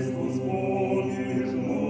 Христос поміж